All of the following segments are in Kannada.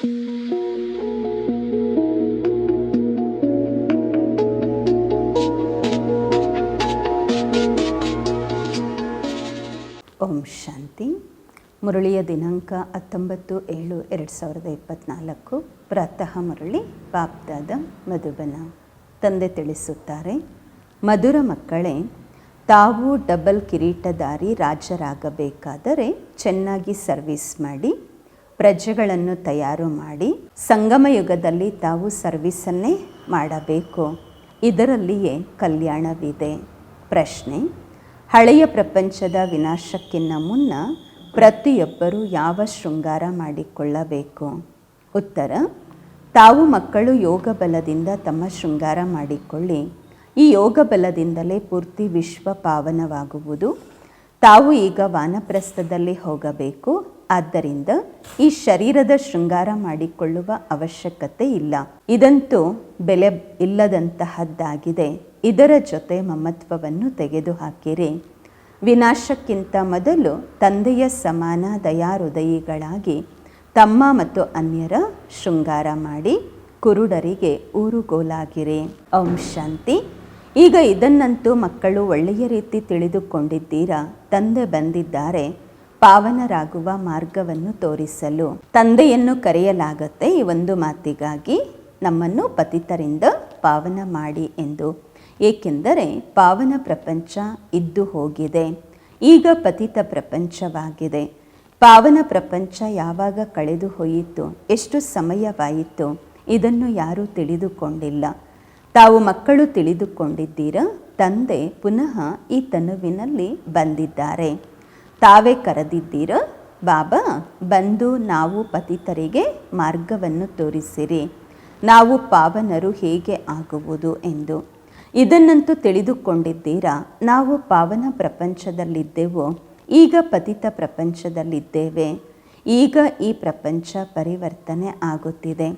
ಓಂ ಶಾಂತಿ. ಮುರಳಿಯ ದಿನಾಂಕ ಹತ್ತೊಂಬತ್ತು ಏಳು ಎರಡು ಸಾವಿರದ ಇಪ್ಪತ್ತ್ನಾಲ್ಕು ಪ್ರಾತಃ ಮುರಳಿ, ಪಾಪ್ದಾದ ಮಧುಬನ. ತಂದೆ ತಿಳಿಸುತ್ತಾರೆ, ಮಧುರ ಮಕ್ಕಳೇ, ತಾವು ಡಬಲ್ ಕಿರೀಟಧಾರಿ ರಾಜರಾಗಬೇಕಾದರೆ ಚೆನ್ನಾಗಿ ಸರ್ವಿಸ್ ಮಾಡಿ ಪ್ರಜೆಗಳನ್ನು ತಯಾರು ಮಾಡಿ ಸಂಗಮ ಯುಗದಲ್ಲಿ ತಾವು ಸರ್ವಿಸನ್ನೇ ಮಾಡಬೇಕು. ಇದರಲ್ಲಿಯೇ ಕಲ್ಯಾಣವಿದೆ. ಪ್ರಶ್ನೆ, ಹಳೆಯ ಪ್ರಪಂಚದ ವಿನಾಶಕ್ಕಿಂತ ಮುನ್ನ ಪ್ರತಿಯೊಬ್ಬರೂ ಯಾವ ಶೃಂಗಾರ ಮಾಡಿಕೊಳ್ಳಬೇಕು? ಉತ್ತರ, ತಾವು ಮಕ್ಕಳು ಯೋಗ ಬಲದಿಂದ ತಮ್ಮ ಶೃಂಗಾರ ಮಾಡಿಕೊಳ್ಳಿ. ಈ ಯೋಗ ಬಲದಿಂದಲೇ ಪೂರ್ತಿ ವಿಶ್ವ ಪಾವನವಾಗುವುದು. ತಾವು ಈಗ ವಾನಪ್ರಸ್ಥದಲ್ಲಿ ಹೋಗಬೇಕು. ಆದ್ದರಿಂದ ಈ ಶರೀರದ ಶೃಂಗಾರ ಮಾಡಿಕೊಳ್ಳುವ ಅವಶ್ಯಕತೆ ಇಲ್ಲ. ಇದಂತೂ ಬೆಲೆ ಇಲ್ಲದಂತಹದ್ದಾಗಿದೆ. ಇದರ ಜೊತೆ ಮಮತ್ವವನ್ನು ತೆಗೆದುಹಾಕಿರಿ. ವಿನಾಶಕ್ಕಿಂತ ಮೊದಲು ತಂದೆಯ ಸಮಾನ ದಯಾಹೃದಯಿಗಳಾಗಿ ತಮ್ಮ ಮತ್ತು ಅನ್ಯರ ಶೃಂಗಾರ ಮಾಡಿ ಕುರುಡರಿಗೆ ಊರುಗೋಲಾಗಿರಿ. ಓಂ ಶಾಂತಿ. ಈಗ ಇದನ್ನಂತೂ ಮಕ್ಕಳು ಒಳ್ಳೆಯ ರೀತಿ ತಿಳಿದುಕೊಂಡಿದ್ದೀರಾ? ತಂದೆ ಬಂದಿದ್ದಾರೆ. ಪಾವನರಾಗುವ ಮಾರ್ಗವನ್ನು ತೋರಿಸಲು ತಂದೆಯನ್ನು ಕರೆಯಲಾಗತ್ತೆ ಈ ಒಂದು ಮಾತಿಗಾಗಿ ನಮ್ಮನ್ನು ಪತಿತರಿಂದ ಪಾವನ ಮಾಡಿ ಎಂದು. ಏಕೆಂದರೆ ಪಾವನ ಪ್ರಪಂಚ ಇದ್ದು ಹೋಗಿದೆ. ಈಗ ಪತಿತ ಪ್ರಪಂಚವಾಗಿದೆ. ಪಾವನ ಪ್ರಪಂಚ ಯಾವಾಗ ಕಳೆದು ಹೋಯಿತು, ಎಷ್ಟು ಸಮಯವಾಯಿತು, ಇದನ್ನು ಯಾರೂ ತಿಳಿದುಕೊಂಡಿಲ್ಲ. ತಾವು ಮಕ್ಕಳು ತಿಳಿದುಕೊಂಡಿದ್ದೀರಾ? ತಂದೆ ಪುನಃ ಈ ತನುವಿನಲ್ಲಿ ಬಂದಿದ್ದಾರೆ. ತಾವೇ ಕರೆದಿದ್ದೀರ? ಬಾಬಾ, ಬಂದು ನಾವು ಪತಿತರಿಗೆ ಮಾರ್ಗವನ್ನು ತೋರಿಸಿರಿ. ನಾವು ಪಾವನರು ಹೇಗೆ ಆಗುವುದು ಎಂದು. ಇದನ್ನಂತೂ ತಿಳಿದುಕೊಂಡಿದ್ದೀರಾ? ನಾವು ಪಾವನ ಪ್ರಪಂಚದಲ್ಲಿದ್ದೆವು. ಈಗ ಪತಿತ ಪ್ರಪಂಚದಲ್ಲಿದ್ದೇವೆ. ಈಗ ಈ ಪ್ರಪಂಚ ಪರಿವರ್ತನೆ ಆಗುತ್ತಿದೆ.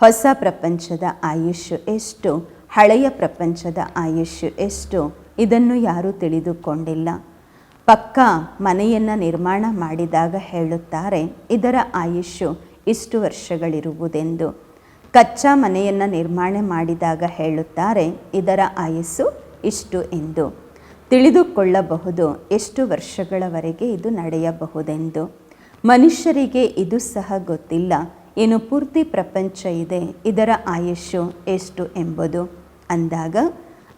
ಹೊಸ ಪ್ರಪಂಚದ ಆಯುಷ್ಯು ಎಷ್ಟು? ಹಳೆಯ ಪ್ರಪಂಚದ ಆಯುಷ್ಯು ಎಷ್ಟು? ಇದನ್ನು ಯಾರೂ ತಿಳಿದುಕೊಂಡಿಲ್ಲ. ಪಕ್ಕ ಮನೆಯನ್ನು ನಿರ್ಮಾಣ ಮಾಡಿದಾಗ ಹೇಳುತ್ತಾರೆ, ಇದರ ಆಯುಷ್ಯು ಇಷ್ಟು ವರ್ಷಗಳಿರುವುದೆಂದು. ಕಚ್ಚಾ ಮನೆಯನ್ನು ನಿರ್ಮಾಣ ಮಾಡಿದಾಗ ಹೇಳುತ್ತಾರೆ, ಇದರ ಆಯಸ್ಸು ಇಷ್ಟು ಎಂದು. ತಿಳಿದುಕೊಳ್ಳಬಹುದು ಎಷ್ಟು ವರ್ಷಗಳವರೆಗೆ ಇದು ನಡೆಯಬಹುದೆಂದು. ಮನುಷ್ಯರಿಗೆ ಇದು ಸಹ ಗೊತ್ತಿಲ್ಲ, ಏನು ಪೂರ್ತಿ ಪ್ರಪಂಚ ಇದೆ, ಇದರ ಆಯುಷ್ಯು ಎಷ್ಟು ಎಂಬುದು. ಅಂದಾಗ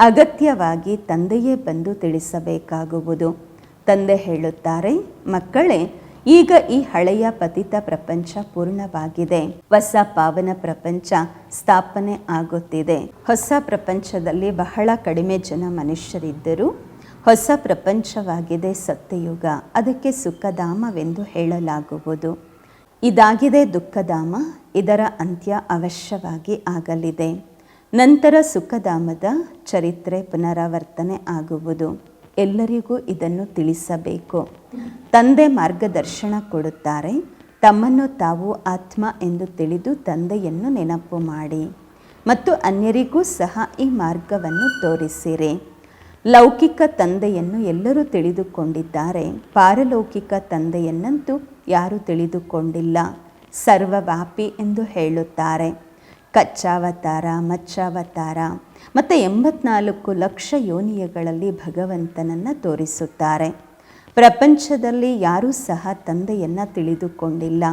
ಅಗತ್ಯವಾಗಿ ತಂದೆಯೇ ಬಂದು ತಿಳಿಸಬೇಕಾಗುವುದು. ತಂದೆ ಹೇಳುತ್ತಾರೆ, ಮಕ್ಕಳೇ, ಈಗ ಈ ಹಳೆಯ ಪತಿತ ಪ್ರಪಂಚ ಪೂರ್ಣವಾಗಿದೆ. ಹೊಸ ಪಾವನ ಪ್ರಪಂಚ ಸ್ಥಾಪನೆ ಆಗುತ್ತಿದೆ. ಹೊಸ ಪ್ರಪಂಚದಲ್ಲಿ ಬಹಳ ಕಡಿಮೆ ಜನ ಮನುಷ್ಯರಿದ್ದರು ಹೊಸ ಪ್ರಪಂಚವಾಗಿದೆ ಸತ್ಯಯುಗ. ಅದಕ್ಕೆ ಸುಖಧಾಮವೆಂದು ಹೇಳಲಾಗುವುದು. ಇದಾಗಿದೆ ದುಃಖಧಾಮ, ಇದರ ಅಂತ್ಯ ಅವಶ್ಯವಾಗಿ ಆಗಲಿದೆ. ನಂತರ ಸುಖಧಾಮದ ಚರಿತ್ರೆ ಪುನರಾವರ್ತನೆ ಆಗುವುದು. ಎಲ್ಲರಿಗೂ ಇದನ್ನು ತಿಳಿಸಬೇಕು. ತಂದೆ ಮಾರ್ಗದರ್ಶನ ಕೊಡುತ್ತಾರೆ. ತಮ್ಮನ್ನು ತಾವು ಆತ್ಮ ಎಂದು ತಿಳಿದು ತಂದೆಯನ್ನು ನೆನಪು ಮಾಡಿ. ಮತ್ತು ಅನ್ಯರಿಗೂ ಸಹ ಈ ಮಾರ್ಗವನ್ನು ತೋರಿಸಿರಿ. ಲೌಕಿಕ ತಂದೆಯನ್ನು ಎಲ್ಲರೂ ತಿಳಿದುಕೊಂಡಿದ್ದಾರೆ. ಪಾರಲೌಕಿಕ ತಂದೆಯನ್ನಂತೂ ಯಾರೂ ತಿಳಿದುಕೊಂಡಿಲ್ಲ. ಸರ್ವವ್ಯಾಪಿ ಎಂದು ಹೇಳುತ್ತಾರೆ. ಕಚ್ಚಾವತಾರ, ಮಚ್ಚಾವತಾರ ಮತ್ತು ಎಂಬತ್ನಾಲ್ಕು ಲಕ್ಷ ಯೋನಿಯಗಳಲ್ಲಿ ಭಗವಂತನನ್ನು ತೋರಿಸುತ್ತಾರೆ. ಪ್ರಪಂಚದಲ್ಲಿ ಯಾರೂ ಸಹ ತಂದೆಯನ್ನು ತಿಳಿದುಕೊಂಡಿಲ್ಲ.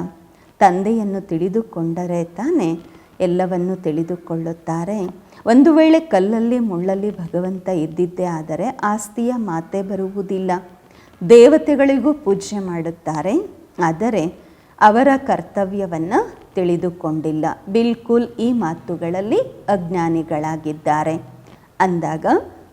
ತಂದೆಯನ್ನು ತಿಳಿದುಕೊಂಡರೆ ತಾನೇ ಎಲ್ಲವನ್ನು ತಿಳಿದುಕೊಳ್ಳುತ್ತಾರೆ. ಒಂದು ವೇಳೆ ಕಲ್ಲಲ್ಲಿ ಮುಳ್ಳಲ್ಲಿ ಭಗವಂತ ಇದ್ದಿದ್ದೇ ಆದರೆ ಆಸ್ತಿಯ ಮಾತೆ ಬರುವುದಿಲ್ಲ. ದೇವತೆಗಳಿಗೂ ಪೂಜೆ ಮಾಡುತ್ತಾರೆ. ಆದರೆ ಅವರ ಕರ್ತವ್ಯವನ್ನು ತಿಳಿದುಕೊಂಡಿಲ್ಲ. ಬಿಲ್ಕುಲ್ ಈ ಮಾತುಗಳಲ್ಲಿ ಅಜ್ಞಾನಿಗಳಾಗಿದ್ದಾರೆ. ಅಂದಾಗ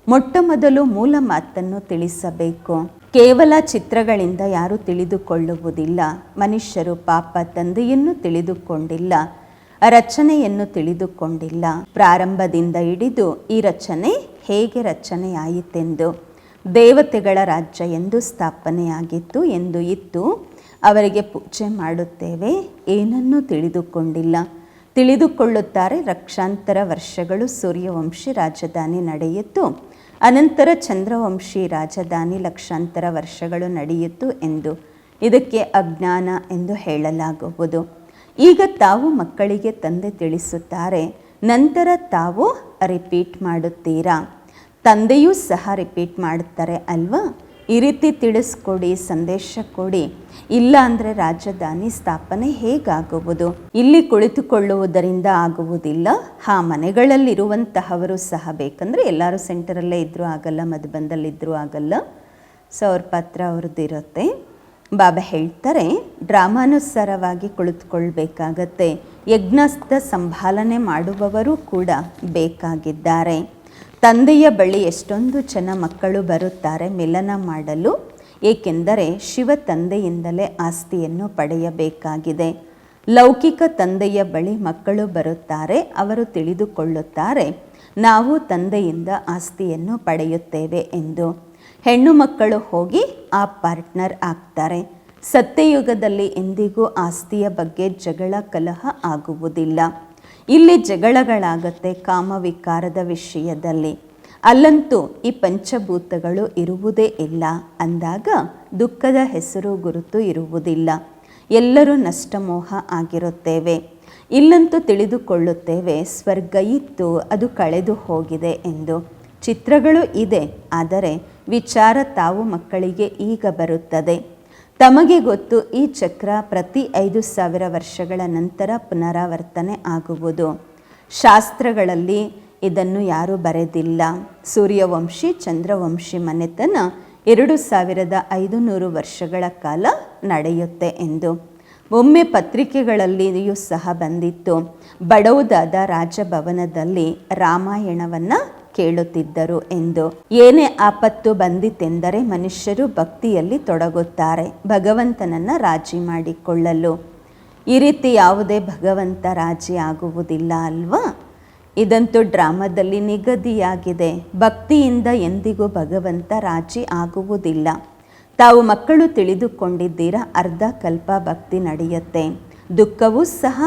ಮೊಟ್ಟ ಮೊದಲು ಮೂಲ ಮಾತನ್ನು ತಿಳಿಸಬೇಕು. ಕೇವಲ ಚಿತ್ರಗಳಿಂದ ಯಾರೂ ತಿಳಿದುಕೊಳ್ಳುವುದಿಲ್ಲ. ಮನುಷ್ಯರು ಪಾಪ ತಂದೆಯನ್ನು ತಿಳಿದುಕೊಂಡಿಲ್ಲ. ರಚನೆಯನ್ನು ತಿಳಿದುಕೊಂಡಿಲ್ಲ. ಪ್ರಾರಂಭದಿಂದ ಹಿಡಿದು ಈ ರಚನೆ ಹೇಗೆ ರಚನೆಯಾಯಿತೆಂದು ದೇವತೆಗಳ ರಾಜ್ಯ ಎಂದು ಸ್ಥಾಪನೆಯಾಗಿತ್ತು ಎಂದು ಇತ್ತು ಅವರಿಗೆ ಪೂಜೆ ಮಾಡುತ್ತೇವೆ. ಏನನ್ನೂ ತಿಳಿದುಕೊಂಡಿಲ್ಲ. ತಿಳಿದುಕೊಳ್ಳುತ್ತಾರೆ. ಲಕ್ಷಾಂತರ ವರ್ಷಗಳು ಸೂರ್ಯವಂಶಿ ರಾಜಧಾನಿ ನಡೆಯಿತು. ಅನಂತರ ಚಂದ್ರವಂಶಿ ರಾಜಧಾನಿ ಲಕ್ಷಾಂತರ ವರ್ಷಗಳು ನಡೆಯಿತು ಎಂದು ಇದಕ್ಕೆ ಅಜ್ಞಾನ ಎಂದು ಹೇಳಲಾಗುವುದು. ಈಗ ತಾವು ಮಕ್ಕಳಿಗೆ ತಂದೆ ತಿಳಿಸುತ್ತಾರೆ. ನಂತರ ತಾವು ರಿಪೀಟ್ ಮಾಡುತ್ತೀರಾ? ತಂದೆಯೂ ಸಹ ರಿಪೀಟ್ ಮಾಡುತ್ತಾರೆ ಅಲ್ವಾ? ಈ ರೀತಿ ತಿಳಿಸ್ಕೊಡಿ, ಸಂದೇಶ ಕೊಡಿ. ಇಲ್ಲ ಅಂದರೆ ರಾಜಧಾನಿ ಸ್ಥಾಪನೆ ಹೇಗಾಗುವುದು? ಇಲ್ಲಿ ಕುಳಿತುಕೊಳ್ಳುವುದರಿಂದ ಆಗುವುದಿಲ್ಲ. ಹಾ, ಮನೆಗಳಲ್ಲಿರುವಂತಹವರು ಸಹ ಬೇಕಂದರೆ ಎಲ್ಲರೂ ಸೆಂಟರಲ್ಲೇ ಇದ್ದರೂ ಆಗಲ್ಲ ಮಧುಬಂದಲ್ಲಿದ್ದರೂ ಆಗಲ್ಲ. ಸೊ ಅವ್ರ ಪತ್ರ ಅವ್ರದ್ದಿರುತ್ತೆ ಬಾಬಾ ಹೇಳ್ತಾರೆ, ಡ್ರಾಮಾನುಸಾರವಾಗಿ ಕುಳಿತುಕೊಳ್ಬೇಕಾಗತ್ತೆ. ಯಜ್ಞಸ್ಥ ಸಂಭಾಲನೆ ಮಾಡುವವರು ಕೂಡ ಬೇಕಾಗಿದ್ದಾರೆ. ತಂದೆಯ ಬಳಿ ಎಷ್ಟೊಂದು ಜನ ಮಕ್ಕಳು ಬರುತ್ತಾರೆ ಮಿಲನ ಮಾಡಲು, ಏಕೆಂದರೆ ಶಿವ ತಂದೆಯಿಂದಲೇ ಆಸ್ತಿಯನ್ನು ಪಡೆಯಬೇಕಾಗಿದೆ. ಲೌಕಿಕ ತಂದೆಯ ಬಳಿ ಮಕ್ಕಳು ಬರುತ್ತಾರೆ, ಅವರು ತಿಳಿದುಕೊಳ್ಳುತ್ತಾರೆ, ನಾವು ತಂದೆಯಿಂದ ಆಸ್ತಿಯನ್ನು ಪಡೆಯುತ್ತೇವೆ ಎಂದು. ಹೆಣ್ಣು ಮಕ್ಕಳು ಹೋಗಿ ಆ ಪಾರ್ಟ್ನರ್ ಆಗ್ತಾರೆ. ಸತ್ಯಯುಗದಲ್ಲಿ ಎಂದಿಗೂ ಆಸ್ತಿಯ ಬಗ್ಗೆ ಜಗಳ ಕಲಹ ಆಗುವುದಿಲ್ಲ. ಇಲ್ಲಿ ಜಗಳಗಳಾಗತ್ತೆ ಕಾಮವಿಕಾರದ ವಿಷಯದಲ್ಲಿ. ಅಲ್ಲಂತೂ ಈ ಪಂಚಭೂತಗಳು ಇರುವುದೇ ಇಲ್ಲ ಅಂದಾಗ ದುಃಖದ ಹೆಸರು ಗುರುತು ಇರುವುದಿಲ್ಲ. ಎಲ್ಲರೂ ನಷ್ಟಮೋಹ ಆಗಿರುತ್ತೇವೆ. ಇಲ್ಲಂತೂ ತಿಳಿದುಕೊಳ್ಳುತ್ತೇವೆ, ಸ್ವರ್ಗ ಇತ್ತು ಅದು ಕಳೆದು ಹೋಗಿದೆ ಎಂದು. ಚಿತ್ರಗಳು ಇದೆ, ಆದರೆ ವಿಚಾರ ತಾವು ಮಕ್ಕಳಿಗೆ ಈಗ ಬರುತ್ತದೆ. ತಮಗೆ ಗೊತ್ತು, ಈ ಚಕ್ರ ಪ್ರತಿ ಐದು ಸಾವಿರ ವರ್ಷಗಳ ನಂತರ ಪುನರಾವರ್ತನೆ ಆಗುವುದು. ಶಾಸ್ತ್ರಗಳಲ್ಲಿ ಇದನ್ನು ಯಾರೂ ಬರೆದಿಲ್ಲ. ಸೂರ್ಯವಂಶಿ, ಚಂದ್ರವಂಶಿ ಮನೆತನ ಎರಡು ಸಾವಿರದ ಐದು ನೂರು ವರ್ಷಗಳ ಕಾಲ ನಡೆಯುತ್ತೆ ಎಂದು. ಒಮ್ಮೆ ಪತ್ರಿಕೆಗಳಲ್ಲಿಯೂ ಸಹ ಬಂದಿತ್ತು. ಬಡೌದಾದ ರಾಜಭವನದಲ್ಲಿ ರಾಮಾಯಣವನ್ನು ಕೇಳುತ್ತಿದ್ದರು ಎಂದು. ಏನೇ ಆಪತ್ತು ಬಂದಿತೆಂದರೆ ಮನುಷ್ಯರು ಭಕ್ತಿಯಲ್ಲಿ ತೊಡಗುತ್ತಾರೆ, ಭಗವಂತನನ್ನ ರಾಜಿ ಮಾಡಿಕೊಳ್ಳಲು. ಈ ರೀತಿ ಯಾವುದೇ ಭಗವಂತ ರಾಜಿ ಆಗುವುದಿಲ್ಲ ಅಲ್ವಾ? ಇದಂತೂ ಡ್ರಾಮಾದಲ್ಲಿ ನಿಗದಿಯಾಗಿದೆ. ಭಕ್ತಿಯಿಂದ ಎಂದಿಗೂ ಭಗವಂತ ರಾಜಿ ಆಗುವುದಿಲ್ಲ. ತಾವು ಮಕ್ಕಳು ತಿಳಿದುಕೊಂಡಿದ್ದೀರಾ, ಅರ್ಧ ಕಲ್ಪ ಭಕ್ತಿ ನಡೆಯುತ್ತೆ. ದುಃಖವೂ ಸಹ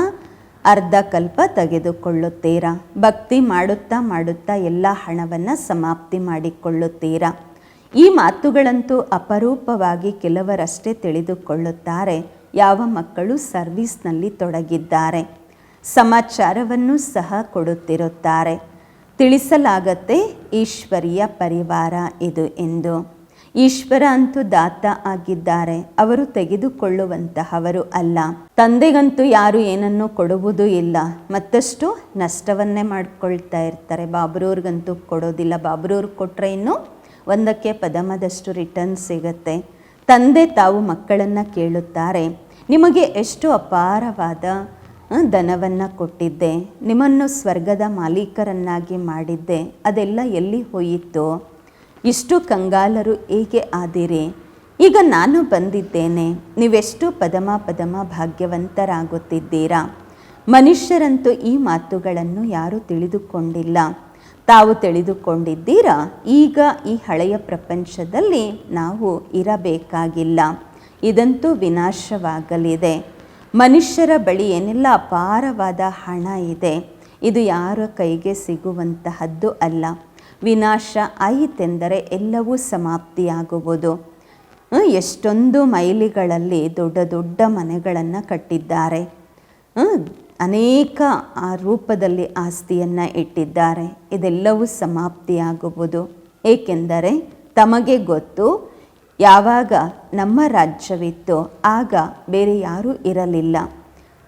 ಅರ್ಧ ಕಲ್ಪ ತೆಗೆದುಕೊಳ್ಳುತ್ತೀರಾ? ಭಕ್ತಿ ಮಾಡುತ್ತಾ ಮಾಡುತ್ತಾ ಎಲ್ಲ ಹಣವನ್ನು ಸಮಾಪ್ತಿ ಮಾಡಿಕೊಳ್ಳುತ್ತೀರಾ? ಈ ಮಾತುಗಳಂತೂ ಅಪರೂಪವಾಗಿ ಕೆಲವರಷ್ಟೇ ತಿಳಿದುಕೊಳ್ಳುತ್ತಾರೆ. ಯಾವ ಮಕ್ಕಳು ಸರ್ವಿಸ್ನಲ್ಲಿ ತೊಡಗಿದ್ದಾರೆ. ಸಮಾಚಾರವನ್ನು ಸಹ ಕೊಡುತ್ತಿರುತ್ತಾರೆ. ತಿಳಿಸಲಾಗತ್ತೆ, ಈಶ್ವರಿಯ ಪರಿವಾರ ಇದು ಎಂದು. ಈಶ್ವರ ಅಂತೂ ದಾತ ಆಗಿದ್ದಾರೆ. ಅವರು ತೆಗೆದುಕೊಳ್ಳುವಂತಹವರು ಅಲ್ಲ. ತಂದೆಗಂತೂ ಯಾರು ಏನನ್ನು ಕೊಡುವುದು ಇಲ್ಲ. ಮತ್ತಷ್ಟು ನಷ್ಟವನ್ನೇ ಮಾಡಿಕೊಳ್ತಾ ಇರ್ತಾರೆ. ಬಾಬ್ರೂರ್ಗಂತೂ ಕೊಡೋದಿಲ್ಲ. ಬಾಬ್ರವ್ರಿಗೆ ಕೊಟ್ಟರೆ ಇನ್ನು ಒಂದಕ್ಕೆ ಪದಮದಷ್ಟು ರಿಟರ್ನ್ ಸಿಗತ್ತೆ. ತಂದೆ ತಾವು ಮಕ್ಕಳನ್ನು ಕೇಳುತ್ತಾರೆ. ನಿಮಗೆ ಎಷ್ಟು ಅಪಾರವಾದ ಧನವನ್ನು ಕೊಟ್ಟಿದ್ದೆ. ನಿಮ್ಮನ್ನು ಸ್ವರ್ಗದ ಮಾಲೀಕರನ್ನಾಗಿ ಮಾಡಿದ್ದೆ. ಅದೆಲ್ಲ ಎಲ್ಲಿ ಹೋಯಿತು? ಇಷ್ಟು ಕಂಗಾಲರು ಹೇಗೆ ಆದಿರಿ? ಈಗ ನಾನು ಬಂದಿದ್ದೇನೆ, ನೀವೆಷ್ಟು ಪದಮ ಪದಮ ಭಾಗ್ಯವಂತರಾಗುತ್ತಿದ್ದೀರಾ? ಮನುಷ್ಯರಂತೂ ಈ ಮಾತುಗಳನ್ನು ಯಾರೂ ತಿಳಿದುಕೊಂಡಿಲ್ಲ. ತಾವು ತಿಳಿದುಕೊಂಡಿದ್ದೀರಾ? ಈಗ ಈ ಹಳೆಯ ಪ್ರಪಂಚದಲ್ಲಿ ನಾವು ಇರಬೇಕಾಗಿಲ್ಲ. ಇದಂತೂ ವಿನಾಶವಾಗಲಿದೆ. ಮನುಷ್ಯರ ಬಳಿ ಏನೆಲ್ಲ ಅಪಾರವಾದ ಹಣ ಇದೆ, ಇದು ಯಾರ ಕೈಗೆ ಸಿಗುವಂತಹದ್ದು ಅಲ್ಲ. ವಿನಾಶ ಆಯಿತೆಂದರೆ ಎಲ್ಲವೂ ಸಮಾಪ್ತಿಯಾಗುವುದು. ಎಷ್ಟೊಂದು ಮೈಲಿಗಳಲ್ಲಿ ದೊಡ್ಡ ದೊಡ್ಡ ಮನೆಗಳನ್ನು ಕಟ್ಟಿದ್ದಾರೆ. ಅನೇಕ ಆ ರೂಪದಲ್ಲಿ ಆಸ್ತಿಯನ್ನು ಇಟ್ಟಿದ್ದಾರೆ. ಇದೆಲ್ಲವೂ ಸಮಾಪ್ತಿಯಾಗುವುದು. ಏಕೆಂದರೆ ತಮಗೆ ಗೊತ್ತು, ಯಾವಾಗ ನಮ್ಮ ರಾಜ್ಯವಿತ್ತು, ಆಗ ಬೇರೆ ಯಾರೂ ಇರಲಿಲ್ಲ.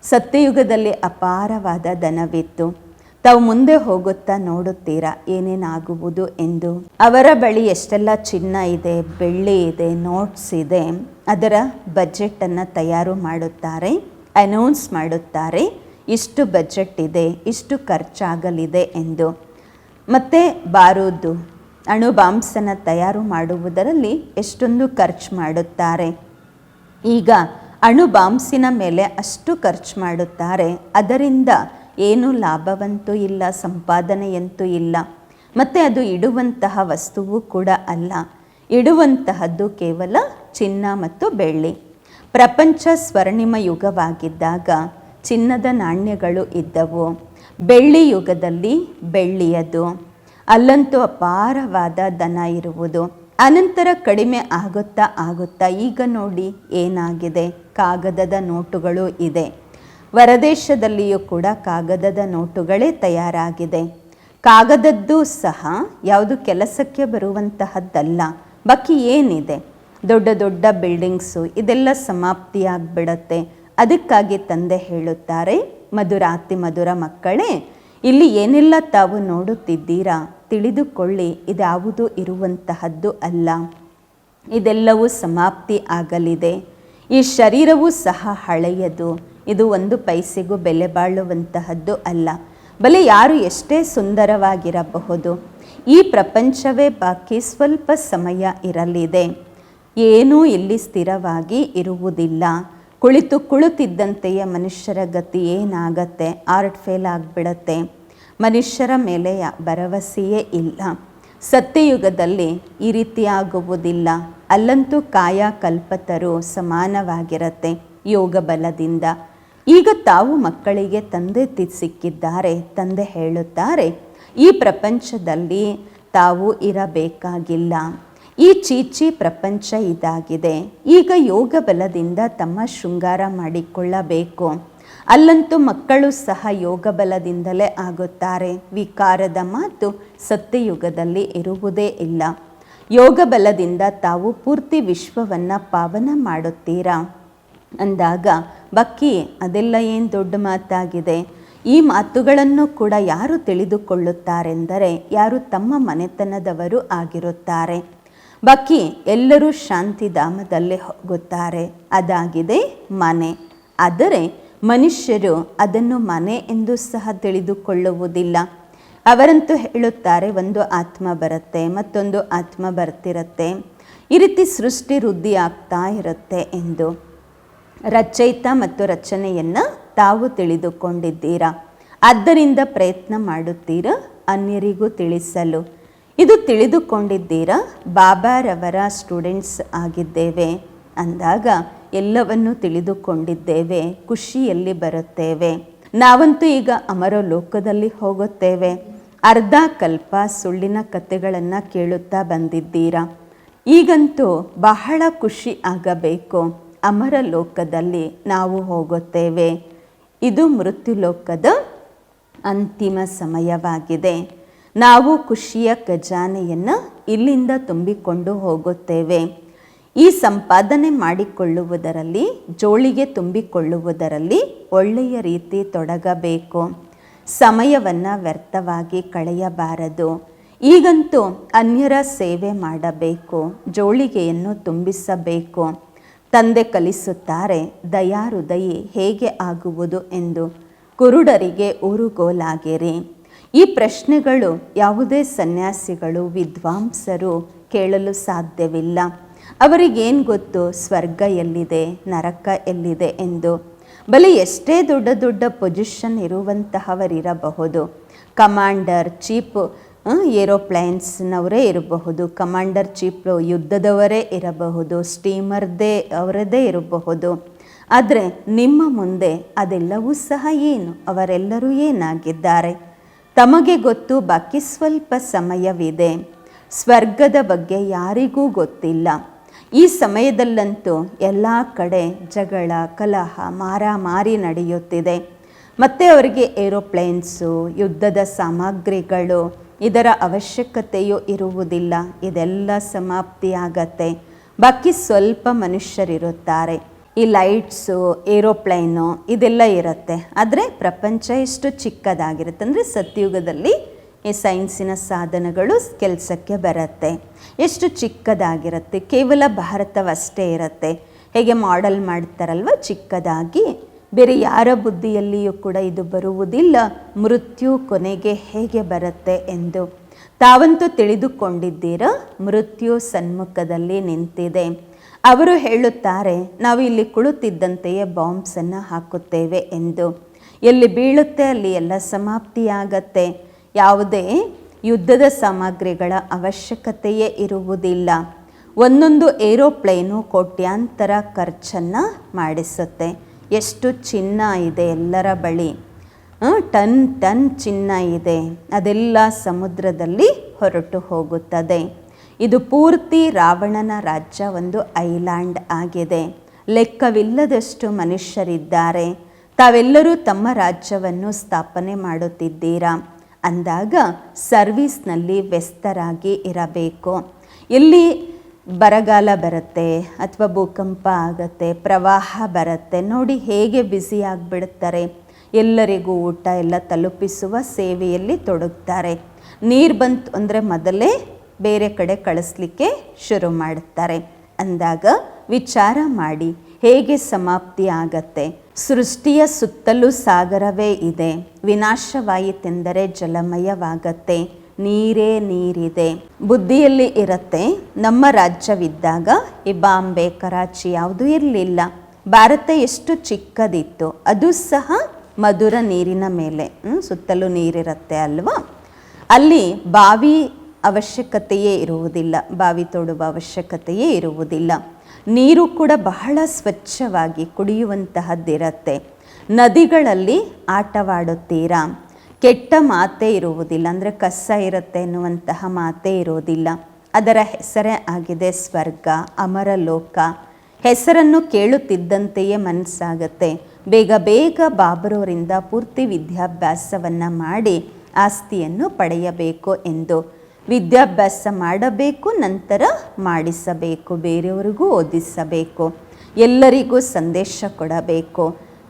ಸತ್ಯಯುಗದಲ್ಲಿ ಅಪಾರವಾದ ಧನವಿತ್ತು. ತಾವು ಮುಂದೆ ಹೋಗುತ್ತಾ ನೋಡುತ್ತೀರಾ ಏನೇನಾಗುವುದು ಎಂದು? ಅವರ ಬಳಿ ಎಷ್ಟೆಲ್ಲ ಚಿನ್ನ ಇದೆ, ಬೆಳ್ಳಿ ಇದೆ ನೋಟ್ಸ್ ಇದೆ, ಅದರ ಬಜೆಟನ್ನು ತಯಾರು ಮಾಡುತ್ತಾರೆ ಅನೌನ್ಸ್ ಮಾಡುತ್ತಾರೆ. ಇಷ್ಟು ಬಜೆಟ್ ಇದೆ, ಇಷ್ಟು ಖರ್ಚಾಗಲಿದೆ ಎಂದು. ಮತ್ತು ಬಾರೂದು. ಅಣು ಬಾಂಬ್ಸನ್ನು ತಯಾರು ಮಾಡುವುದರಲ್ಲಿ ಎಷ್ಟೊಂದು ಖರ್ಚು ಮಾಡುತ್ತಾರೆ. ಈಗ ಅಣು ಬಾಂಬ್ಸಿನ ಮೇಲೆ ಅಷ್ಟು ಖರ್ಚು ಮಾಡುತ್ತಾರೆ. ಅದರಿಂದ ಏನೂ ಲಾಭವಂತೂ ಇಲ್ಲ, ಸಂಪಾದನೆಯಂತೂ ಇಲ್ಲ. ಮತ್ತು ಅದು ಇಡುವಂತಹ ವಸ್ತುವು ಕೂಡ ಅಲ್ಲ. ಇಡುವಂತಹದ್ದು ಕೇವಲ ಚಿನ್ನ ಮತ್ತು ಬೆಳ್ಳಿ. ಪ್ರಪಂಚ ಸ್ವರ್ಣಿಮ ಯುಗವಾಗಿದ್ದಾಗ ಚಿನ್ನದ ನಾಣ್ಯಗಳು ಇದ್ದವು. ಬೆಳ್ಳಿ ಯುಗದಲ್ಲಿ ಬೆಳ್ಳಿಯದು. ಅಲ್ಲಂತೂ ಅಪಾರವಾದ ದನ ಇರುವುದು. ಅನಂತರ ಕಡಿಮೆ ಆಗುತ್ತಾ ಆಗುತ್ತಾ ಈಗ ನೋಡಿ ಏನಾಗಿದೆ. ಕಾಗದದ ನೋಟುಗಳು ಇದೆ. ಹೊರದೇಶದಲ್ಲಿಯೂ ಕೂಡ ಕಾಗದದ ನೋಟುಗಳೇ ತಯಾರಾಗಿದೆ. ಕಾಗದದ್ದು ಸಹ ಯಾವುದು ಕೆಲಸಕ್ಕೆ ಬರುವಂತಹದ್ದಲ್ಲ. ಬಾಕಿ ಏನಿದೆ? ದೊಡ್ಡ ದೊಡ್ಡ ಬಿಲ್ಡಿಂಗ್ಸು ಇದೆಲ್ಲ ಸಮಾಪ್ತಿಯಾಗ್ಬಿಡತ್ತೆ. ಅದಕ್ಕಾಗಿ ತಂದೆ ಹೇಳುತ್ತಾರೆ, ಮಧುರಾತಿ ಮಧುರ ಮಕ್ಕಳೇ, ಇಲ್ಲಿ ಏನೆಲ್ಲ ತಾವು ನೋಡುತ್ತಿದ್ದೀರಾ? ತಿಳಿದುಕೊಳ್ಳಿ ಇದ್ಯಾವುದು ಇರುವಂತಹದ್ದು ಅಲ್ಲ. ಇದೆಲ್ಲವೂ ಸಮಾಪ್ತಿ ಆಗಲಿದೆ. ಈ ಶರೀರವೂ ಸಹ ಹಳೆಯದು. ಇದು ಒಂದು ಪೈಸೆಗೂ ಬೆಲೆ ಬಾಳುವಂತಹದ್ದು ಅಲ್ಲ. ಬಲೆ ಯಾರು ಎಷ್ಟೇ ಸುಂದರವಾಗಿರಬಹುದು, ಈ ಪ್ರಪಂಚವೇ ಬಾಕಿ ಸ್ವಲ್ಪ ಸಮಯ ಇರಲಿದೆ. ಏನೂ ಇಲ್ಲಿ ಸ್ಥಿರವಾಗಿ ಇರುವುದಿಲ್ಲ. ಕುಳಿತು ಕುಳಿತಿದ್ದಂತೆಯೇ ಮನುಷ್ಯರ ಗತಿ ಏನಾಗತ್ತೆ? ಆರ್ಟ್ ಫೇಲ್ ಆಗಿಬಿಡತ್ತೆ. ಮನುಷ್ಯರ ಮೇಲೆ ಭರವಸೆಯೇ ಇಲ್ಲ. ಸತ್ಯಯುಗದಲ್ಲಿ ಈ ರೀತಿಯಾಗುವುದಿಲ್ಲ. ಅಲ್ಲಂತೂ ಕಾಯ ಕಲ್ಪತರು ಸಮಾನವಾಗಿರತ್ತೆ ಯೋಗ ಬಲದಿಂದ ಈಗ ತಾವು ಮಕ್ಕಳಿಗೆ ತಂದೆ ಸಿಕ್ಕಿದ್ದಾರೆ, ತಂದೆ ಹೇಳುತ್ತಾರೆ, ಈ ಪ್ರಪಂಚದಲ್ಲಿ ತಾವು ಇರಬೇಕಾಗಿಲ್ಲ. ಈ ಚೀಚಿ ಪ್ರಪಂಚ ಇದಾಗಿದೆ. ಈಗ ಯೋಗ ಬಲದಿಂದ ತಮ್ಮ ಶೃಂಗಾರ ಮಾಡಿಕೊಳ್ಳಬೇಕು. ಅಲ್ಲಂತೂ ಮಕ್ಕಳು ಸಹ ಯೋಗ ಬಲದಿಂದಲೇ ಆಗುತ್ತಾರೆ. ವಿಕಾರದ ಮಾತು ಸತ್ಯಯುಗದಲ್ಲಿ ಇರುವುದೇ ಇಲ್ಲ. ಯೋಗ ಬಲದಿಂದ ತಾವು ಪೂರ್ತಿ ವಿಶ್ವವನ್ನು ಪಾವನ ಮಾಡುತ್ತೀರಾ? ಅಂದಾಗ ಬಕ್ಕಿ, ಅದೆಲ್ಲ ಏನು ದೊಡ್ಡ ಮಾತಾಗಿದೆ? ಈ ಮಾತುಗಳನ್ನು ಕೂಡ ಯಾರು ತಿಳಿದುಕೊಳ್ಳುತ್ತಾರೆಂದರೆ ಯಾರು ತಮ್ಮ ಮನೆತನದವರು ಆಗಿರುತ್ತಾರೆ. ಬಕ್ಕಿ, ಎಲ್ಲರೂ ಶಾಂತಿಧಾಮದಲ್ಲಿ ಹೋಗುತ್ತಾರೆ. ಅದಾಗಿದೆ ಮನೆ. ಆದರೆ ಮನುಷ್ಯರು ಅದನ್ನು ಮನೆ ಎಂದು ಸಹ ತಿಳಿದುಕೊಳ್ಳುವುದಿಲ್ಲ. ಅವರಂತೂ ಹೇಳುತ್ತಾರೆ, ಒಂದು ಆತ್ಮ ಬರುತ್ತೆ, ಮತ್ತೊಂದು ಆತ್ಮ ಬರ್ತಿರತ್ತೆ. ಈ ರೀತಿ ಸೃಷ್ಟಿ ವೃದ್ಧಿ ಆಗ್ತಾ ಇರುತ್ತೆ ಎಂದು. ರಚಯಿತ ಮತ್ತು ರಚನೆಯನ್ನು ತಾವು ತಿಳಿದುಕೊಂಡಿದ್ದೀರಾ? ಆದ್ದರಿಂದ ಪ್ರಯತ್ನ ಮಾಡುತ್ತೀರಾ? ಅನ್ಯರಿಗೂ ತಿಳಿಸಲು. ಇದು ತಿಳಿದುಕೊಂಡಿದ್ದೀರಾ? ಬಾಬಾರವರ ಸ್ಟೂಡೆಂಟ್ಸ್ ಆಗಿದ್ದೇವೆ. ಅಂದಾಗ ಎಲ್ಲವನ್ನು ತಿಳಿದುಕೊಂಡಿದ್ದೇವೆ. ಖುಷಿಯಲ್ಲಿ ಬರುತ್ತೇವೆ. ನಾವಂತೂ ಈಗ ಅಮರ ಲೋಕದಲ್ಲಿ ಹೋಗುತ್ತೇವೆ. ಅರ್ಧ ಕಲ್ಪ ಸುಳ್ಳಿನ ಕಥೆಗಳನ್ನು ಕೇಳುತ್ತಾ ಬಂದಿದ್ದೀರಾ? ಈಗಂತೂ ಬಹಳ ಖುಷಿ ಆಗಬೇಕು. ಅಮರ ಲೋಕದಲ್ಲಿ ನಾವು ಹೋಗುತ್ತೇವೆ. ಇದು ಮೃತ್ಯು ಲೋಕದ ಅಂತಿಮ ಸಮಯವಾಗಿದೆ. ನಾವು ಖುಷಿಯ ಖಜಾನೆಯನ್ನು ಇಲ್ಲಿಂದ ತುಂಬಿಕೊಂಡು ಹೋಗುತ್ತೇವೆ. ಈ ಸಂಪಾದನೆ ಮಾಡಿಕೊಳ್ಳುವುದರಲ್ಲಿ, ಜೋಳಿಗೆ ತುಂಬಿಕೊಳ್ಳುವುದರಲ್ಲಿ ಒಳ್ಳೆಯ ರೀತಿ ತೊಡಗಬೇಕು. ಸಮಯವನ್ನು ವ್ಯರ್ಥವಾಗಿ ಕಳೆಯಬಾರದು. ಈಗಂತೂ ಅನ್ಯರ ಸೇವೆ ಮಾಡಬೇಕು, ಜೋಳಿಗೆಯನ್ನು ತುಂಬಿಸಬೇಕು. ತಂದೆ ಕಲಿಸುತ್ತಾರೆ ದಯಾರುದಯಿ ಹೇಗೆ ಆಗುವುದು ಎಂದು ಕುರುಡರಿಗೆ ಊರುಗೋಲಾಗಿರಿ. ಈ ಪ್ರಶ್ನೆಗಳು ಯಾವುದೇ ಸನ್ಯಾಸಿಗಳು, ವಿದ್ವಾಂಸರು ಕೇಳಲು ಸಾಧ್ಯವಿಲ್ಲ. ಅವರಿಗೇನು ಗೊತ್ತು? ಸ್ವರ್ಗ ಎಲ್ಲಿದೆ, ನರಕ ಎಲ್ಲಿದೆ ಎಂದು. ಬಲಿ ಎಷ್ಟೇ ದೊಡ್ಡ ದೊಡ್ಡ ಪೊಸಿಷನ್ ಇರುವಂತಹವರಿರಬಹುದು. ಕಮಾಂಡರ್ ಚೀಫ್ ಏರೋಪ್ಲೇನ್ಸ್ನವರೇ ಇರಬಹುದು, ಕಮಾಂಡರ್ ಚೀಫ್ ಯುದ್ಧದವರೇ ಇರಬಹುದು, ಸ್ಟೀಮರ್ದೇ ಅವರದೇ ಇರಬಹುದು. ಆದರೆ ನಿಮ್ಮ ಮುಂದೆ ಅದೆಲ್ಲವೂ ಸಹ ಏನು? ಅವರೆಲ್ಲರೂ ಏನಾಗಿದ್ದಾರೆ? ತಮಗೆ ಗೊತ್ತು, ಬಾಕಿ ಸ್ವಲ್ಪ ಸಮಯವಿದೆ. ಸ್ವರ್ಗದ ಬಗ್ಗೆ ಯಾರಿಗೂ ಗೊತ್ತಿಲ್ಲ. ಈ ಸಮಯದಲ್ಲಂತೂ ಎಲ್ಲ ಕಡೆ ಜಗಳ, ಕಲಹ, ಮಾರಾಮಾರಿ ನಡೆಯುತ್ತಿದೆ. ಮತ್ತು ಅವರಿಗೆ ಏರೋಪ್ಲೇನ್ಸು, ಯುದ್ಧದ ಸಾಮಗ್ರಿಗಳು ಇದರ ಅವಶ್ಯಕತೆಯೂ ಇರುವುದಿಲ್ಲ. ಇದೆಲ್ಲ ಸಮಾಪ್ತಿಯಾಗತ್ತೆ. ಬಾಕಿ ಸ್ವಲ್ಪ ಮನುಷ್ಯರಿರುತ್ತಾರೆ. ಈ ಲೈಟ್ಸು, ಏರೋಪ್ಲೈನು ಇದೆಲ್ಲ ಇರುತ್ತೆ. ಆದರೆ ಪ್ರಪಂಚ ಎಷ್ಟು ಚಿಕ್ಕದಾಗಿರುತ್ತೆ ಅಂದರೆ ಸತ್ಯುಗದಲ್ಲಿ ಈ ಸೈನ್ಸಿನ ಸಾಧನಗಳು ಕೆಲಸಕ್ಕೆ ಬರುತ್ತೆ. ಎಷ್ಟು ಚಿಕ್ಕದಾಗಿರುತ್ತೆ. ಕೇವಲ ಭಾರತವಷ್ಟೇ ಇರುತ್ತೆ. ಹೇಗೆ ಮಾಡೆಲ್ ಮಾಡ್ತಾರಲ್ವ? ಚಿಕ್ಕದಾಗಿ ಬೇರೆ ಯಾರ ಬುದ್ಧಿಯಲ್ಲಿಯೂ ಕೂಡ ಇದು ಬರುವುದಿಲ್ಲ. ಮೃತ್ಯು ಕೊನೆಗೆ ಹೇಗೆ ಬರುತ್ತೆ ಎಂದು ತಾವಂತೂ ತಿಳಿದುಕೊಂಡಿದ್ದೀರ? ಮೃತ್ಯು ಸನ್ಮುಖದಲ್ಲಿ ನಿಂತಿದೆ. ಅವರು ಹೇಳುತ್ತಾರೆ, ನಾವು ಇಲ್ಲಿ ಕುಳಿತಿದ್ದಂತೆಯೇ ಬಾಂಬ್ಸನ್ನು ಹಾಕುತ್ತೇವೆ ಎಂದು. ಎಲ್ಲಿ ಬೀಳುತ್ತೆ ಅಲ್ಲಿ ಎಲ್ಲ ಸಮಾಪ್ತಿಯಾಗತ್ತೆ. ಯಾವುದೇ ಯುದ್ಧದ ಸಾಮಗ್ರಿಗಳ ಅವಶ್ಯಕತೆಯೇ ಇರುವುದಿಲ್ಲ. ಒಂದೊಂದು ಏರೋಪ್ಲೇನು ಕೋಟ್ಯಾಂತರ ಖರ್ಚನ್ನು ಮಾಡಿಸುತ್ತೆ. ಎಷ್ಟು ಚಿನ್ನ ಇದೆ ಎಲ್ಲರ ಬಳಿ? ಟನ್ ಟನ್ ಚಿನ್ನ ಇದೆ. ಅದೆಲ್ಲ ಸಮುದ್ರದಲ್ಲಿ ಹೊರಟು ಹೋಗುತ್ತದೆ. ಇದು ಪೂರ್ತಿ ರಾವಣನ ರಾಜ್ಯ ಒಂದು ಐಲ್ಯಾಂಡ್ ಆಗಿದೆ. ಲೆಕ್ಕವಿಲ್ಲದಷ್ಟು ಮನುಷ್ಯರಿದ್ದಾರೆ. ತಾವೆಲ್ಲರೂ ತಮ್ಮ ರಾಜ್ಯವನ್ನು ಸ್ಥಾಪನೆ ಮಾಡುತ್ತಿದ್ದೀರಾ? ಅಂದಾಗ ಸರ್ವೀಸ್ನಲ್ಲಿ ವ್ಯಸ್ತರಾಗಿ ಇರಬೇಕು. ಎಲ್ಲಿ ಬರಗಾಲ ಬರುತ್ತೆ ಅಥವಾ ಭೂಕಂಪ ಆಗುತ್ತೆ, ಪ್ರವಾಹ ಬರುತ್ತೆ, ನೋಡಿ ಹೇಗೆ ಬ್ಯುಸಿ ಆಗಿಬಿಡುತ್ತಾರೆ ಎಲ್ಲರಿಗೂ ಊಟ ಎಲ್ಲ ತಲುಪಿಸುವ ಸೇವೆಯಲ್ಲಿ ತೊಡಗ್ತಾರೆ. ನೀರು ಬಂತು ಅಂದರೆ ಮೊದಲೇ ಬೇರೆ ಕಡೆ ಕಳಿಸ್ಲಿಕ್ಕೆ ಶುರು ಮಾಡುತ್ತಾರೆ ಅಂದಾಗ ವಿಚಾರ ಮಾಡಿ, ಹೇಗೆ ಸಮಾಪ್ತಿ ಆಗತ್ತೆ? ಸೃಷ್ಟಿಯ ಸುತ್ತಲೂ ಸಾಗರವೇ ಇದೆ. ವಿನಾಶವಾಯಿತೆಂದರೆ ಜಲಮಯವಾಗತ್ತೆ. ನೀರೇ ನೀರಿದೆ. ಬುದ್ಧಿಯಲ್ಲಿ ಇರತ್ತೆ. ನಮ್ಮ ರಾಜ್ಯವಿದ್ದಾಗ ಈ ಬಾಂಬೆ, ಕರಾಚಿ ಯಾವುದು ಇರಲಿಲ್ಲ. ಭಾರತ ಎಷ್ಟು ಚಿಕ್ಕದಿತ್ತು, ಅದು ಸಹ ಮಧುರ ನೀರಿನ ಮೇಲೆ. ಸುತ್ತಲೂ ನೀರಿರುತ್ತೆ ಅಲ್ವಾ? ಅಲ್ಲಿ ಬಾವಿ ಅವಶ್ಯಕತೆಯೇ ಇರುವುದಿಲ್ಲ, ಬಾವಿ ತೊಡುವ ಅವಶ್ಯಕತೆಯೇ ಇರುವುದಿಲ್ಲ. ನೀರು ಕೂಡ ಬಹಳ ಸ್ವಚ್ಛವಾಗಿ ಕುಡಿಯುವಂತಹದ್ದಿರತ್ತೆ. ನದಿಗಳಲ್ಲಿ ಆಟವಾಡುತ್ತೀರಾ? ಕೆಟ್ಟ ಮಾತೇ ಇರುವುದಿಲ್ಲ, ಅಂದರೆ ಕಸ ಇರುತ್ತೆ ಎನ್ನುವಂತಹ ಮಾತೇ ಇರೋದಿಲ್ಲ ಅದರ ಹೆಸರೇ ಆಗಿದೆ ಸ್ವರ್ಗ, ಅಮರಲೋಕ. ಹೆಸರನ್ನು ಕೇಳುತ್ತಿದ್ದಂತೆಯೇ ಮನಸ್ಸಾಗತ್ತೆ. ಬೇಗ ಬೇಗ ಬಾಬರವರಿಂದ ಪೂರ್ತಿ ವಿದ್ಯಾಭ್ಯಾಸವನ್ನು ಮಾಡಿ ಆಸ್ತಿಯನ್ನು ಪಡೆಯಬೇಕು ಎಂದು. ವಿದ್ಯಾಭ್ಯಾಸ ಮಾಡಬೇಕು, ನಂತರ ಮಾಡಿಸಬೇಕು, ಬೇರೆಯವರಿಗೂ ಓದಿಸಬೇಕು. ಎಲ್ಲರಿಗೂ ಸಂದೇಶ ಕೊಡಬೇಕು.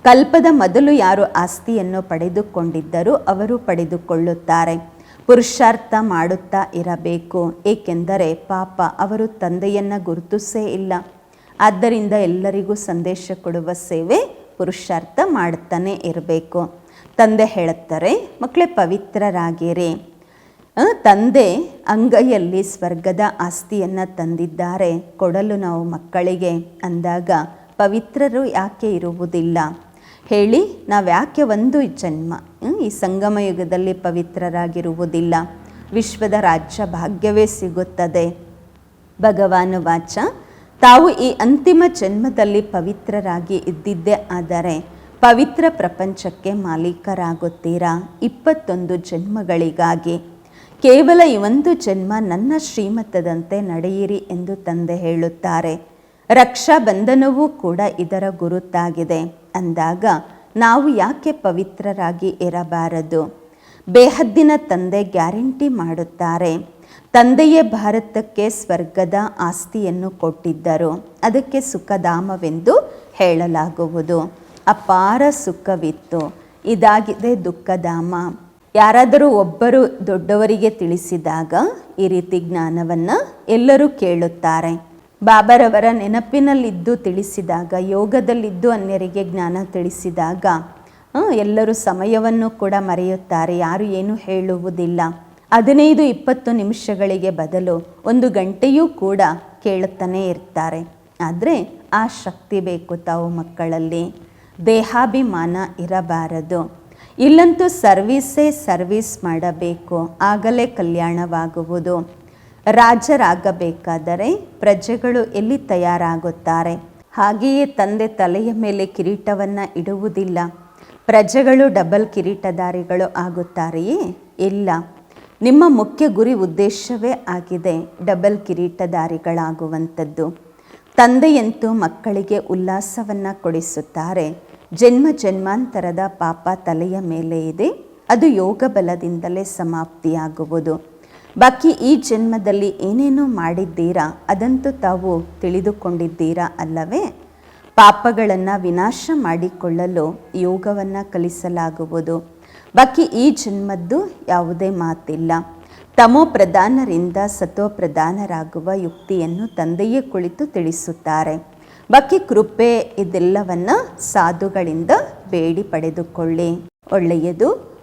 ಕಲ್ಪದ ಮೊದಲು ಯಾರು ಆಸ್ತಿಯನ್ನು ಪಡೆದುಕೊಂಡಿದ್ದರೂ ಅವರು ಪಡೆದುಕೊಳ್ಳುತ್ತಾರೆ. ಪುರುಷಾರ್ಥ ಮಾಡುತ್ತಾ ಇರಬೇಕು, ಏಕೆಂದರೆ ಪಾಪ ಅವರು ತಂದೆಯನ್ನು ಗುರುತಿಸೇ ಇಲ್ಲ. ಆದ್ದರಿಂದ ಎಲ್ಲರಿಗೂ ಸಂದೇಶ ಕೊಡುವ ಸೇವೆ ಪುರುಷಾರ್ಥ ಮಾಡುತ್ತಾನೆ ಇರಬೇಕು. ತಂದೆ ಹೇಳುತ್ತಾರೆ, ಮಕ್ಕಳೇ, ಪವಿತ್ರರಾಗಿರಿ. ತಂದೆ ಅಂಗೈಯಲ್ಲಿ ಸ್ವರ್ಗದ ಆಸ್ತಿಯನ್ನು ತಂದಿದ್ದಾರೆ, ಕೊಡಲು ನಾವು ಮಕ್ಕಳಿಗೆ. ಅಂದಾಗ ಪವಿತ್ರರು ಯಾಕೆ ಇರುವುದಿಲ್ಲ? ಹೇಳಿ ನಾವು ಯಾಕೆ ಒಂದು ಜನ್ಮ? ಈ ಸಂಗಮ ಯುಗದಲ್ಲಿ ಪವಿತ್ರರಾಗಿರುವುದಿಲ್ಲ. ವಿಶ್ವದ ರಾಜ್ಯ ಭಾಗ್ಯವೇ ಸಿಗುತ್ತದೆ. ಭಗವಾನ್ ವಾಚ, ತಾವು ಈ ಅಂತಿಮ ಜನ್ಮದಲ್ಲಿ ಪವಿತ್ರರಾಗಿ ಇದ್ದಿದ್ದೇ ಆದರೆ ಪವಿತ್ರ ಪ್ರಪಂಚಕ್ಕೆ ಮಾಲೀಕರಾಗುತ್ತೀರಾ? ಇಪ್ಪತ್ತೊಂದು ಜನ್ಮಗಳಿಗಾಗಿ. ಕೇವಲ ಈ ಒಂದು ಜನ್ಮ ನನ್ನ ಶ್ರೀಮತದಂತೆ ನಡೆಯಿರಿ ಎಂದು ತಂದೆ ಹೇಳುತ್ತಾರೆ. ರಕ್ಷಾ ಬಂಧನವೂ ಕೂಡ ಇದರ ಗುರುತಾಗಿದೆ. ಅಂದಾಗ, ನಾವು ಯಾಕೆ ಪವಿತ್ರರಾಗಿ ಇರಬಾರದು? ಬೇಹದ್ದಿನ ತಂದೆ ಗ್ಯಾರಂಟಿ ಮಾಡುತ್ತಾರೆ. ತಂದೆಯೇ ಭಾರತಕ್ಕೆ ಸ್ವರ್ಗದ ಆಸ್ತಿಯನ್ನು ಕೊಟ್ಟಿದ್ದರು. ಅದಕ್ಕೆ ಸುಖಧಾಮವೆಂದು ಹೇಳಲಾಗುವುದು. ಅಪಾರ ಸುಖವಿತ್ತು. ಇದಾಗಿದೆ ದುಃಖಧಾಮ. ಯಾರಾದರೂ ಒಬ್ಬರು ದೊಡ್ಡವರಿಗೆ ತಿಳಿಸಿದಾಗ ಈ ರೀತಿ ಜ್ಞಾನವನ್ನು ಎಲ್ಲರೂ ಕೇಳುತ್ತಾರೆ. ಬಾಬರವರ ನೆನಪಿನಲ್ಲಿದ್ದು ತಿಳಿಸಿದಾಗ, ಯೋಗದಲ್ಲಿದ್ದು ಅನ್ಯರಿಗೆ ಜ್ಞಾನ ತಿಳಿಸಿದಾಗ ಎಲ್ಲರೂ ಸಮಯವನ್ನು ಕೂಡ ಮರೆಯುತ್ತಾರೆ. ಯಾರು ಏನು ಹೇಳುವುದಿಲ್ಲ. ಹದಿನೈದು ಇಪ್ಪತ್ತು ನಿಮಿಷಗಳಿಗೆ ಬದಲು ಒಂದು ಗಂಟೆಯೂ ಕೂಡ ಕೇಳುತ್ತಾನೆ ಇರ್ತಾರೆ. ಆದರೆ ಆ ಶಕ್ತಿ ಬೇಕು ತಾವು ಮಕ್ಕಳಲ್ಲಿ. ದೇಹಾಭಿಮಾನ ಇರಬಾರದು. ಇಲ್ಲಂತೂ ಸರ್ವೀಸೇ ಸರ್ವೀಸ್ ಮಾಡಬೇಕು. ಆಗಲೇ ಕಲ್ಯಾಣವಾಗುವುದು. ರಾಜರಾಗಬೇಕಾದರೆ ಪ್ರಜೆಗಳು ಎಲ್ಲಿ ತಯಾರಾಗುತ್ತಾರೆ? ಹಾಗೆಯೇ ತಂದೆ ತಲೆಯ ಮೇಲೆ ಕಿರೀಟವನ್ನು ಇಡುವುದಿಲ್ಲ. ಪ್ರಜೆಗಳು ಡಬಲ್ ಕಿರೀಟಧಾರಿಗಳು ಆಗುತ್ತಾರೆಯೇ? ಇಲ್ಲ. ನಿಮ್ಮ ಮುಖ್ಯ ಗುರಿ ಉದ್ದೇಶವೇ ಆಗಿದೆ ಡಬಲ್ ಕಿರೀಟಧಾರಿಗಳಾಗುವಂಥದ್ದು. ತಂದೆಯಂತೂ ಮಕ್ಕಳಿಗೆ ಉಲ್ಲಾಸವನ್ನು ಕೊಡಿಸುತ್ತಾರೆ. ಜನ್ಮ ಜನ್ಮಾಂತರದ ಪಾಪ ತಲೆಯ ಮೇಲೆ ಇದೆ. ಅದು ಯೋಗ ಬಲದಿಂದಲೇ ಸಮಾಪ್ತಿಯಾಗುವುದು. ಬಾಕಿ ಈ ಜನ್ಮದಲ್ಲಿ ಏನೇನೋ ಮಾಡಿದ್ದೀರಾ, ಅದಂತೂ ತಾವು ತಿಳಿದುಕೊಂಡಿದ್ದೀರಾ ಅಲ್ಲವೇ? ಪಾಪಗಳನ್ನು ವಿನಾಶ ಮಾಡಿಕೊಳ್ಳಲು ಯೋಗವನ್ನು ಕಲಿಸಲಾಗುವುದು. ಬಾಕಿ ಈ ಜನ್ಮದ್ದು ಯಾವುದೇ ಮಾತಿಲ್ಲ. ತಮೋ ಪ್ರಧಾನರಿಂದ ಸತೋ ಪ್ರಧಾನರಾಗುವ ಯುಕ್ತಿಯನ್ನು ತಂದೆಯೇ ಕುಳಿತು ತಿಳಿಸುತ್ತಾರೆ. ಬಾಕಿ ಕೃಪೆ ಇದೆಲ್ಲವನ್ನು ಸಾಧುಗಳಿಂದ ಬೇಡಿ ಪಡೆದುಕೊಳ್ಳಿ. ಒಳ್ಳೆಯದು.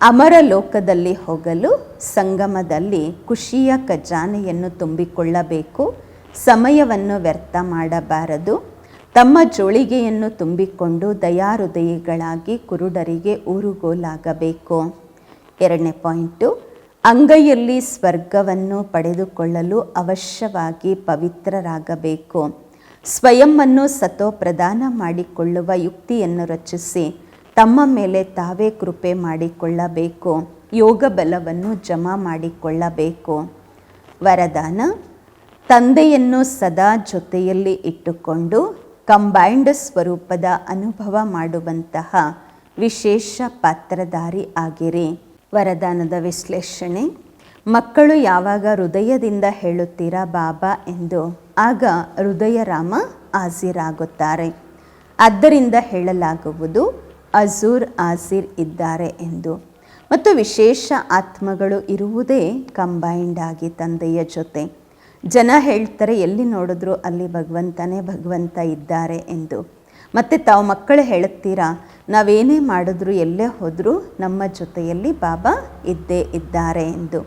ಅಮರ ಲೋಕದಲ್ಲಿ ಹೋಗಲು ಸಂಗಮದಲ್ಲಿ ಖುಷಿಯ ಖಜಾನೆಯನ್ನು ತುಂಬಿಕೊಳ್ಳಬೇಕು, ಸಮಯವನ್ನು ವ್ಯರ್ಥ ಮಾಡಬಾರದು. ತಮ್ಮ ಜೋಳಿಗೆಯನ್ನು ತುಂಬಿಕೊಂಡು ದಯಾಹೃದಯಿಗಳಾಗಿ ಕುರುಡರಿಗೆ ಊರುಗೋಲಾಗಬೇಕು. ಎರಡನೇ ಪಾಯಿಂಟು, ಅಂಗೈಯಲ್ಲಿ ಸ್ವರ್ಗವನ್ನು ಪಡೆದುಕೊಳ್ಳಲು ಅವಶ್ಯವಾಗಿ ಪವಿತ್ರರಾಗಬೇಕು. ಸ್ವಯಂವನ್ನು ಸತೋ ಪ್ರದಾನ ಮಾಡಿಕೊಳ್ಳುವ ಯುಕ್ತಿಯನ್ನು ರಚಿಸಿ ತಮ್ಮ ಮೇಲೆ ತಾವೇ ಕೃಪೆ ಮಾಡಿಕೊಳ್ಳಬೇಕು, ಯೋಗ ಬಲವನ್ನು ಜಮಾ ಮಾಡಿಕೊಳ್ಳಬೇಕು. ವರದಾನ, ತಂದೆಯನ್ನು ಸದಾ ಜೊತೆಯಲ್ಲಿ ಇಟ್ಟುಕೊಂಡು ಕಂಬೈಂಡ್ ಸ್ವರೂಪದ ಅನುಭವ ಮಾಡುವಂತಹ ವಿಶೇಷ ಪಾತ್ರಧಾರಿ ಆಗಿರಿ. ವರದಾನದ ವಿಶ್ಲೇಷಣೆ, ಮಕ್ಕಳು ಯಾವಾಗ ಹೃದಯದಿಂದ ಹೇಳುತ್ತೀರಾ ಬಾಬಾ ಎಂದು, ಆಗ ಹೃದಯ ರಾಮ ಹಾಜಿರಾಗುತ್ತಾರೆ. ಆದ್ದರಿಂದ ಹೇಳಲಾಗುವುದು ಅಜೂರ್ ಆಸಿರ್ ಇದ್ದಾರೆ ಎಂದು. ಮತ್ತು ವಿಶೇಷ ಆತ್ಮಗಳು ಇರುವುದೇ ಕಂಬೈಂಡ್ ಆಗಿ ತಂದೆಯ ಜೊತೆ. ಜನ ಹೇಳ್ತಾರೆ, ಎಲ್ಲಿ ನೋಡಿದ್ರು ಅಲ್ಲಿ ಭಗವಂತನೇ ಭಗವಂತ ಇದ್ದಾರೆ ಎಂದು. ಮತ್ತು ತಾವು ಮಕ್ಕಳು ಹೇಳುತ್ತೀರಾ, ನಾವೇನೇ ಮಾಡಿದ್ರು ಎಲ್ಲೇ ಹೋದರೂ ನಮ್ಮ ಜೊತೆಯಲ್ಲಿ ಬಾಬಾ ಇದ್ದೇ ಇದ್ದಾರೆ ಎಂದು.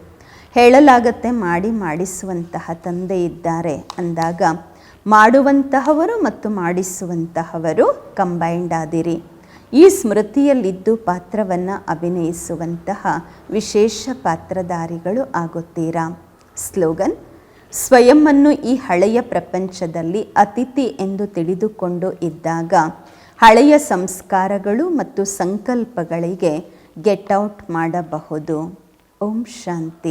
ಹೇಳಲಾಗತ್ತೆ, ಮಾಡಿ ಮಾಡಿಸುವಂತಹ ತಂದೆ ಇದ್ದಾರೆ ಅಂದಾಗ, ಮಾಡುವಂತಹವರು ಮತ್ತು ಮಾಡಿಸುವಂತಹವರು ಕಂಬೈಂಡ್ ಆದಿರಿ. ಈ ಸ್ಮೃತಿಯಲ್ಲಿದ್ದು ಪಾತ್ರವನ್ನು ಅಭಿನಯಿಸುವಂತಹ ವಿಶೇಷ ಪಾತ್ರಧಾರಿಗಳು ಆಗುತ್ತೀರಾ? ಸ್ಲೋಗನ್ ಸ್ವಯಂವನ್ನು ಈ ಹಳೆಯ ಪ್ರಪಂಚದಲ್ಲಿ ಅತಿಥಿ ಎಂದು ತಿಳಿದುಕೊಂಡು ಇದ್ದಾಗ ಹಳೆಯ ಸಂಸ್ಕಾರಗಳು ಮತ್ತು ಸಂಕಲ್ಪಗಳಿಗೆ ಗೆಟ್ ಔಟ್ ಮಾಡಬಹುದು. ಓಂ ಶಾಂತಿ.